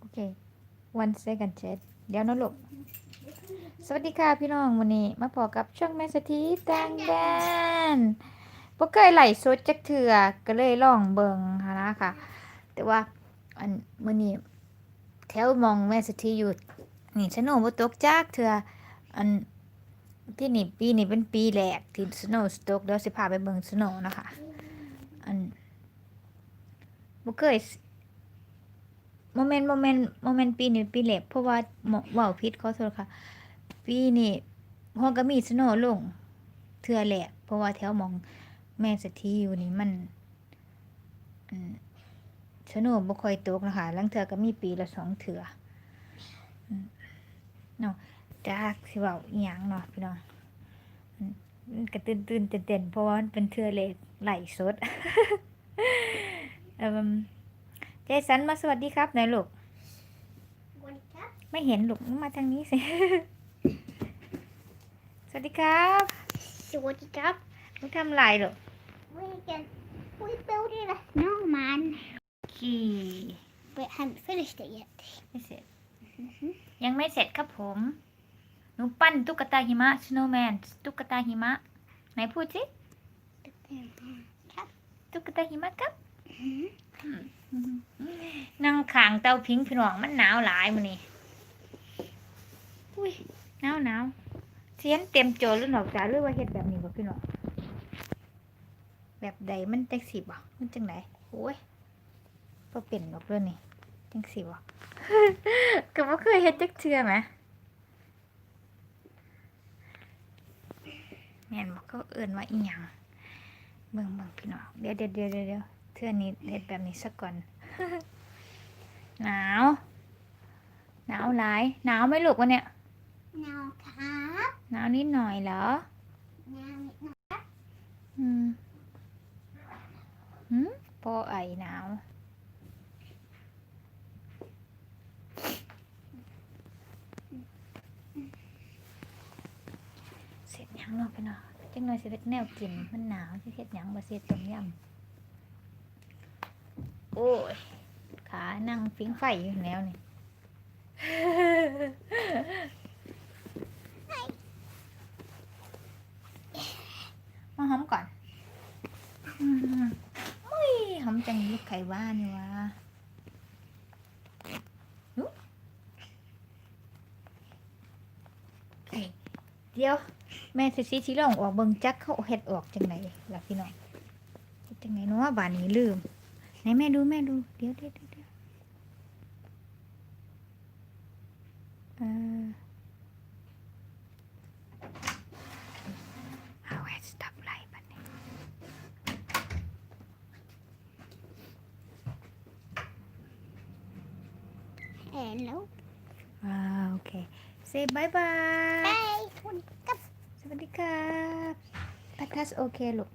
โอเค one second chat เดี๋ยวนะลูกสวัสดีค่ะพี่น้องวันนี้มาพอกับช่องแม่สถีต่างแดนบ่เคยไหลฟ์สดจักเถื่อก็เลยลองเบิงหานะค่ะ แต่ว่าอันมื้อนี้แถวมองแม่สถีอยู่นี่สโนว์บ่ตกจักเถื่ออัน ที่นี่ปีนี้เป็นปีแรกที่สโนว์สตอกเดี๋ยวสิพาไปเบิ่งสโนว์นะคะ อันบ่เคยโมเมนต์โมเมนต์โมเมนต์ปีนี้ปีแรกเพราะว่าหมอเว้าผิดขอโทษค่ะ ปีนี้ฮอกก็มีสโนว์ลงเทื่อแหละเพราะว่าแถวมองแม่สถีอยู่นี่มันสโนว์บ่ค่อยตกนะคะลังเทื่อก็มีปีละสองเทื่อเนาะ จากสิเว้าอีหยังเนาะพี่น้องอืมมันก็ตื่นๆเต้นๆเพราะว่ามันเป็นเทื่อแรกไหลฟ์สดเอิ่มเจสันมาสวัสดีครับหน่อยลูกไม่เห็นลูกมาทางนี้สิสวัสดีครับ สวัสดีครับลูกทำอะไรลูก we can we building a snowman ขี่ but haven't finished it yet ไม่เสร็จยังไม่เสร็จครับผม หนูปั้นตุ๊กตาหิมะ snowman ตุ๊กตาหิมะ ไหนพูดสิครับตุ๊กตาหิมะครับ นั่งขางเตาพิงพี่น้องมันหนาวหลายมื้อนี้อุ้ยหนาวหนาวเสียนเต็มโจหรือหนอกจ้าหรือว่าเฮ็ดแบบนี้บ่พี่น้องแบบใดมันจังสิบ่มันจังไหนโอ้ยบ่เป็นดอกเด้อนี่จังสิบ่ก็บ่เคยเฮ็ดจักเทื่อแหม แม่นบ่เขาเอิ้นว่าอีหยังเบิ่งเบิ่งพี่น้องเดี๋ยวเดี๋ยวเดี๋ยวเดี๋ยวเดี๋ยวเทื่อนี้เฮ็ดแบบนี้ซะก่อน หนาว หนาวหลายหนาวไหมลูกวันเนี้ย now ครับหนาวนิดหน่อยเหรอ now อืมหืมพอไอหนาว เสร็จ ยังเนาะพี่เนาะจังหน่อยสิเฮ็ดแนวกินมันหนาวสิเฮ็ดหยังบ่เสร็จต้มยำโอ้ยขานั่งฟิงไฟอยู่แล้วนี่มาหอมก่อนอืมอุ้ยหอมจังลูกไข่ว่านี่วะเคเดี๋ยว แม่สิซีที่ลองออกเบิ่งจักเขาเฮ็ดออกจังไหนล่ะพี่น้องเฮ็ดจังไหนเนาะบานนี้ลืมไหนแม่ดูแม่ดูเดี๋ยวเดี๋ยวเดี๋ยวเดี๋ยวเออ เอาไว้สตับไลบัดนี้ hello อ่าโอเค say bye bye bye คุณกับส วัสดีครับพัทัสโอเคลูก